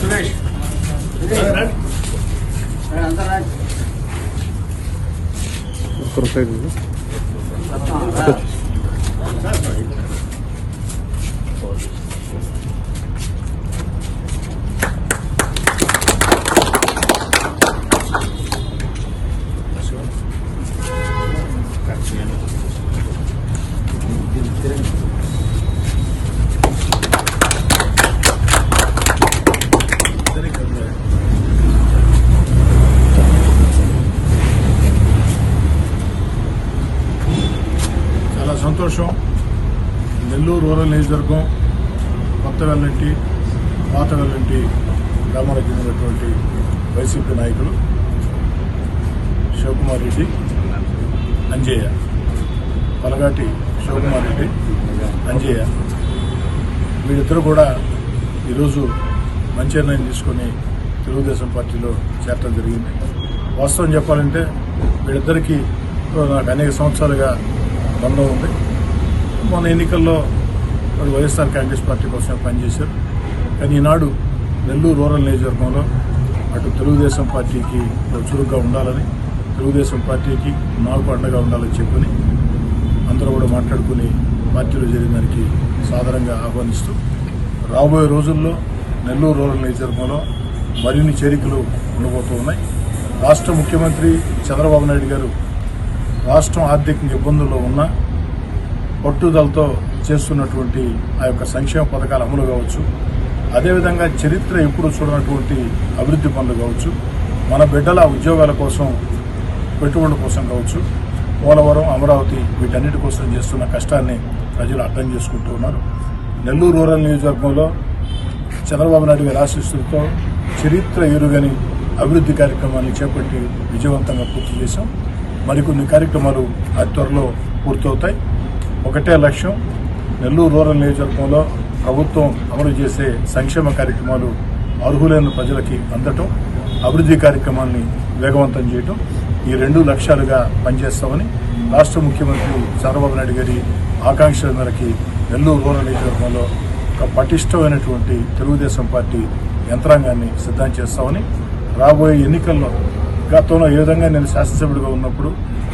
సురేష్ చాలా సంతోషం. నెల్లూరు రూరల్ నియోజకవర్గం కొత్త వెల్లంటి పాత వెల్లంటి గ్రామాలకు చెందినటువంటి వైసీపీ నాయకులు శివకుమార్ రెడ్డి అంజయ్య. పలగాటి శివకుమార్ రెడ్డి అంజయ్య. వీళ్ళిద్దరూ కూడా ఈరోజు మంచి నిర్ణయం తీసుకొని తెలుగుదేశం పార్టీలో చేరటం జరిగింది. వాస్తవం చెప్పాలంటే వీళ్ళిద్దరికీ నాకు అనేక సంవత్సరాలుగా బంధం ఉంది. మన ఎన్నికల్లో వారు వైఎస్ఆర్ కాంగ్రెస్ పార్టీ కోసం పనిచేశారు. కానీ ఈనాడు నెల్లూరు రూరల్ నియోజకవర్గంలో అటు తెలుగుదేశం పార్టీకి చురుగ్గా ఉండాలని తెలుగుదేశం పార్టీకి నాకు అండగా ఉండాలని చెప్పని అందరూ కూడా మాట్లాడుకుని పార్టీలో చేరిన సాధారణంగా ఆహ్వానిస్తూ రాబోయే రోజుల్లో నెల్లూరు రూరల్ నియోజకవర్గంలో మరిన్ని చేరికలు ఉండబోతూ ఉన్నాయి. రాష్ట్ర ముఖ్యమంత్రి చంద్రబాబు నాయుడు గారు రాష్ట్రం ఆర్థికంగా ఇబ్బందుల్లో ఉన్నా పట్టుదలతో చేస్తున్నటువంటి ఆ యొక్క సంక్షేమ పథకాలు అమలు కావచ్చు. అదేవిధంగా చరిత్ర ఎప్పుడు చూడనటువంటి అభివృద్ధి పనులు కావచ్చు. మన బిడ్డల ఉద్యోగాల కోసం పెట్టుబడుల కోసం కావచ్చు. పోలవరం అమరావతి వీటన్నిటి కోసం చేస్తున్న కష్టాన్ని ప్రజలు అర్థం చేసుకుంటూ ఉన్నారు. నెల్లూరు రూరల్ నియోజకవర్గంలో చంద్రబాబు నాయుడు గారి ఆశీస్సులతో చరిత్ర ఎరుగని అభివృద్ధి కార్యక్రమాన్ని చేపట్టి విజయవంతంగా పూర్తి చేశాం. మరికొన్ని కార్యక్రమాలు అతి త్వరలో పూర్తవుతాయి. ఒకటే లక్ష్యం నెల్లూరు రూరల్ నియోజకవర్గంలో ప్రభుత్వం అమలు చేసే సంక్షేమ కార్యక్రమాలు అర్హులైన ప్రజలకి అందటం అభివృద్ధి కార్యక్రమాన్ని వేగవంతం చేయటం ఈ రెండు లక్ష్యాలుగా పనిచేస్తామని రాష్ట్ర ముఖ్యమంత్రి చంద్రబాబు నాయుడు గారి ఆకాంక్షల మేరకి నెల్లూరు రూరల్ నియోజకవర్గంలో ఒక పటిష్టమైనటువంటి తెలుగుదేశం పార్టీ యంత్రాంగాన్ని సిద్ధం చేస్తామని రాబోయే ఎన్నికల్లో గతంలో ఏ విధంగా నేను శాసనసభ్యుడిగా ఉన్నప్పుడు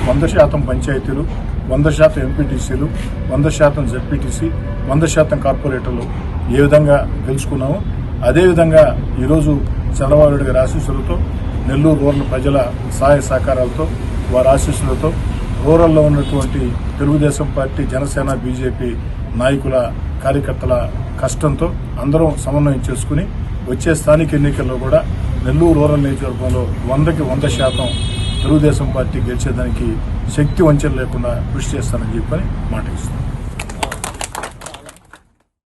వంద శాతం పంచాయతీలు వంద శాతం ఎంపీటీసీలు వంద శాతం జెడ్పీటీసీ వంద శాతం కార్పొరేటర్లు ఏ విధంగా గెలుచుకున్నామో అదేవిధంగా ఈరోజు చంద్రబాబు నాయుడు గారి ఆశీస్సులతో నెల్లూరు రూరల్ ప్రజల సహాయ సహకారాలతో వారి ఆశీస్సులతో రూరల్లో ఉన్నటువంటి తెలుగుదేశం పార్టీ జనసేన బీజేపీ నాయకుల కార్యకర్తల కష్టంతో అందరం సమన్వయం చేసుకుని వచ్చే స్థానిక ఎన్నికల్లో కూడా నెల్లూరు రూరల్ నియోజకవర్గంలో వందకి వంద శాతం తెలుగుదేశం పార్టీ గెలిచేదానికి శక్తి వంచన లేకుండా కృషి చేస్తానని చెప్పని మాట ఇస్తున్నాను.